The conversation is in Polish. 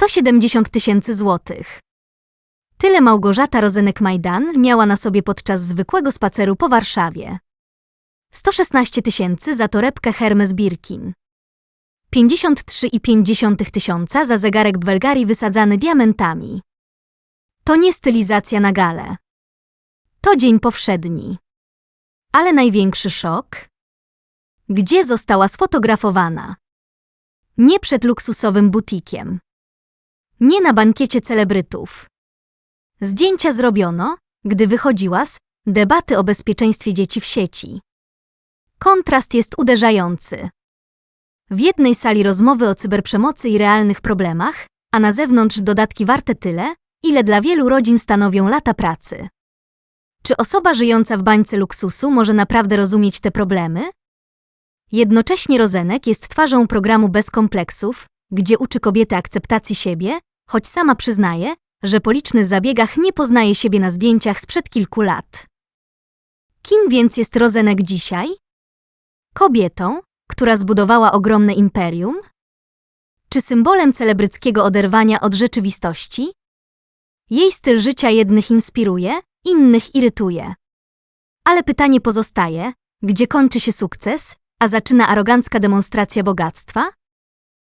170 tysięcy złotych. Tyle Małgorzata Rozenek-Majdan miała na sobie podczas zwykłego spaceru po Warszawie. 116 tysięcy za torebkę Hermes Birkin. 53,5 tysiąca za zegarek Bwelgari wysadzany diamentami. To nie stylizacja na galę. To dzień powszedni. Ale największy szok? Gdzie została sfotografowana? Nie przed luksusowym butikiem. Nie na bankiecie celebrytów. Zdjęcia zrobiono, gdy wychodziła z debaty o bezpieczeństwie dzieci w sieci. Kontrast jest uderzający. W jednej sali rozmowy o cyberprzemocy i realnych problemach, a na zewnątrz dodatki warte tyle, ile dla wielu rodzin stanowią lata pracy. Czy osoba żyjąca w bańce luksusu może naprawdę rozumieć te problemy? Jednocześnie Rozenek jest twarzą programu Bez kompleksów, gdzie uczy kobiety akceptacji siebie, choć sama przyznaje, że po licznych zabiegach nie poznaje siebie na zdjęciach sprzed kilku lat. Kim więc jest Rozenek dzisiaj? Kobietą, która zbudowała ogromne imperium? Czy symbolem celebryckiego oderwania od rzeczywistości? Jej styl życia jednych inspiruje, innych irytuje. Ale pytanie pozostaje, gdzie kończy się sukces, a zaczyna arogancka demonstracja bogactwa?